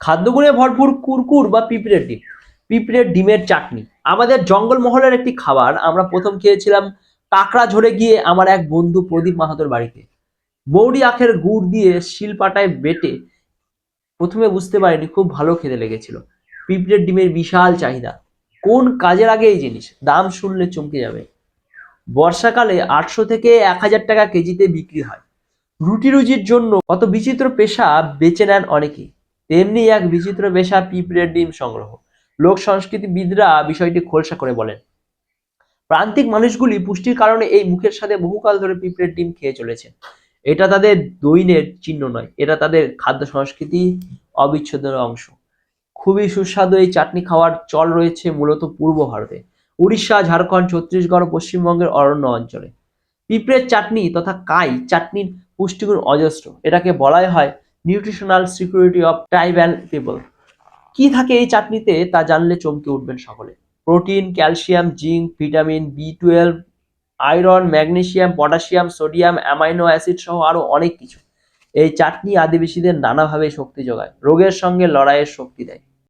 খাদ্যগুণে ভরপুর কুরকুর বা পিঁপড়ের ডিম। পিঁপড়ের ডিমের চাটনি। আমাদের জঙ্গলমহলের একটি খাবার আমরা প্রথম খেয়েছিলাম কাঁকড়া ঝরে গিয়ে আমার এক বন্ধু প্রদীপ মাহাতোর বাড়িতে। বৌড়ি আখের গুড় দিয়ে শিলপাটায় বেটে প্রথমে বুঝতে পারিনি খুব ভালো খেতে লেগেছিল। পিঁপড়ের ডিমের বিশাল চাহিদা। কোন কাজের আগে এই জিনিস? দাম শুনলে চমকে যাবে। বর্ষাকালে আটশো থেকে এক হাজার টাকা কেজিতে বিক্রি হয়। রুটি রুজির জন্য কত বিচিত্র পেশা বেছে নেন অনেকেই। তেমনি এক বিচিত্র পেশা পিঁপড়ের ডিম সংগ্রহ। লোক সংস্কৃতিবিদরা বিষয়টি খোলসা করে বলেন, প্রান্তিক মানুষগুলি পুষ্টির কারণে এই মুখের সাথে বহুকাল ধরে পিঁপড়ের ডিম খেয়ে চলেছে। এটা তাদের দৈনের চিহ্ন নয়, এটা তাদের খাদ্য সংস্কৃতি অবিচ্ছেদ্য অংশ। খুবই সুস্বাদু এই চাটনি খাওয়ার চল রয়েছে মূলত পূর্ব ভারতে। উড়িষ্যা, ঝাড়খণ্ড, ছত্তিশগড় পশ্চিমবঙ্গের অরণ্য অঞ্চলে। পিঁপড়ের চাটনি তথা কাই চাটনির পুষ্টিগুণ অজস্র। এটাকে বলাই হয় nutritional security of tribal people কি থাকে এই চাটনিতে তা জানলে চমকে উঠবেন সকলে। Protein, calcium, zinc, vitamin B twelve, iron magnesium potassium, sodium, amino acid সহ আরও অনেক কিছু। এই চাটনি আদিবাসীদের নানাভাবে শক্তি যোগায়, রোগের সঙ্গে লড়াইয়ের শক্তি দেয়।